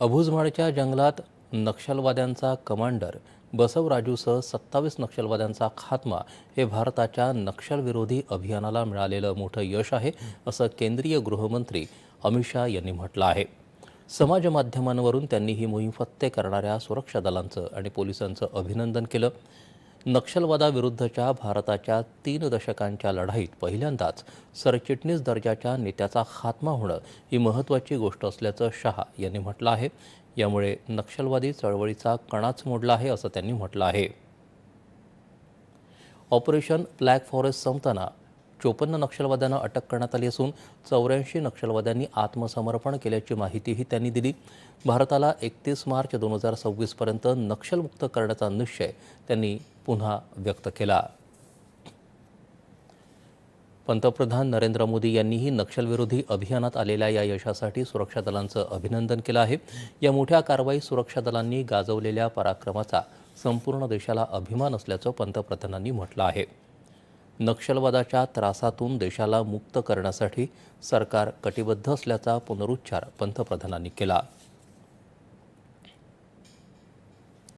अभुजमाडच्या जंगलात नक्षलवाद्यांचा कमांडर बसवराजूसह सत्तावीस नक्षलवाद्यांचा खात्मा हे भारताच्या नक्षलविरोधी अभियानाला मिळालेलं मोठं यश आहे असं केंद्रीय गृहमंत्री अमित शहा यांनी म्हटलं आहे. समाज माध्यमांवरून त्यांनी ही मोहीम फत्ते करणाऱ्या सुरक्षा दलांचं आणि पोलिसांचं अभिनंदन केलं. नक्षलवादाविरुद्धच्या भारताच्या तीन दशकांच्या लढाईत पहिल्यांदाच सरचिटणीस दर्जाच्या नेत्याचा खात्मा होणं ही महत्त्वाची गोष्ट असल्याचं शहा यांनी म्हटलं आहे. यामुळे नक्षलवादी चळवळीचा कणाच मोडला आहे असं त्यांनी म्हटलं आहे. ऑपरेशन ब्लॅक फॉरेस्ट संपताना चोपन्न नक्षलवाद्यांना अटक करण्यात आली असून चौऱ्याऐंशी नक्षलवाद्यांनी आत्मसमर्पण केल्याची माहितीही त्यांनी दिली. भारताला एकतीस मार्च दोन हजार सव्वीसपर्यंत नक्षलमुक्त करण्याचा निश्चय त्यांनी पुन्हा व्यक्त केला. पंतप्रधान नरेंद्र मोदी यांनीही नक्षलविरोधी अभियानात आलेल्या या यशासाठी सुरक्षा दलांचं अभिनंदन केलं आहे. या मोठ्या कारवाईत सुरक्षा दलांनी गाजवलेल्या पराक्रमाचा संपूर्ण देशाला अभिमान असल्याचं पंतप्रधानांनी म्हटलं आहे. नक्षलवादाच्या त्रासातून देशाला मुक्त करण्यासाठी सरकार कटिबद्ध असल्याचा पुनरुच्चार पंतप्रधानांनी केला.